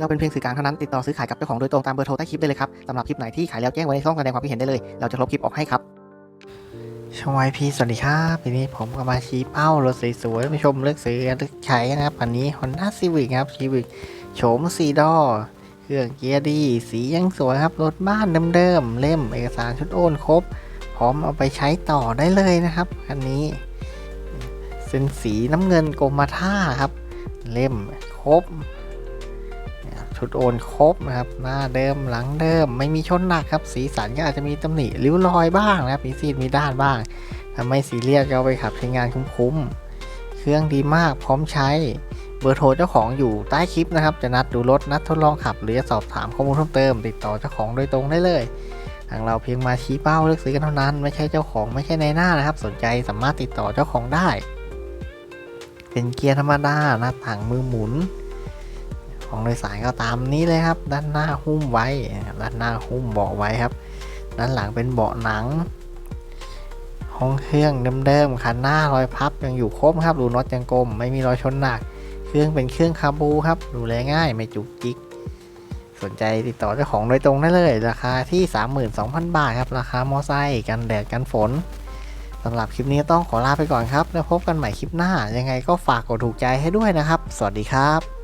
เราเป็นเพียงสื่อกลางเท่านั้นติดต่อซื้อขายกับเจ้าของโดยตรงตามเบอร์โทรใต้คลิปได้เลยครับสำหรับคลิปไหนที่ขายแล้วแจ้งไว้ในช่องแสดงความคิดเห็นได้เลย เราจะลบคลิปออกให้ครับช่องไวพีสวัสดีครับทีนี้ผมก็มาชี้เป้ารถสวยๆมาชมเลือกซื้อเลือกใช้นะครับอันนี้ Honda Civic ครับ Civic โฉมสีดอเครื่องเกียร์ดี สียังสวยครับ รถบ้านเดิมๆเล่มเอกสารชุดโอนครบ พร้อมเอาไปใช้ต่อได้เลยนะครับอันนี้เป็นสีน้ำเงินกรมท่าครับ เล่มครบ ชุดโอนครบนะครับ หน้าเดิมหลังเดิม ไม่มีชนหนักครับ สีสันก็อาจจะมีตำหนิริ้วรอยบ้างนะครับมีซีดมีด้านบ้างทำให้ซีเรียสก็เอาไปขับใช้งานคุ้มๆเครื่องดีมากพร้อมใช้เบอร์โทรเจ้าของอยู่ใต้คลิปนะครับ จะนัดดูรถนัดทดลองขับ หรือจะสอบถามข้อมูลเพิ่มเติม ติดต่อเจ้าของโดยตรงได้เลยทางเราเพียงมาชี้เป้าเลือกซื้อกันเท่านั้น ไม่ใช่เจ้าของไม่ใช่ในหน้านะครับ สนใจสามารถติดต่อเจ้าของได้ เป็นเกียร์ธรรมดาหน้าต่างมือหมุน ของโดยสารก็ตามนี้เลยครับ ด้านหน้าหุ้มไว้ด้านหน้าหุ้มเบาะไว้ครับ ด้านหลังเป็นเบาะหนัง ห้องเครื่องเดิมๆคันหน้ารอยพับยังอยู่ครบครับรูน็อตยังกลม ไม่มีรอยชนหนัก เครื่องเป็นเครื่องคาบูครับดูแลง่ายไม่จุกจิกสนใจติดต่อเจ้าของโดยตรงได้เลย ราคาที่ 32,000 บาทครับ ราคามอไซค์กันแดดกันฝนสำหรับคลิปนี้ต้องขอลาไปก่อนครับ แล้วพบกันใหม่คลิปหน้า ยังไงก็ฝากกดถูกใจให้ด้วยนะครับ สวัสดีครับ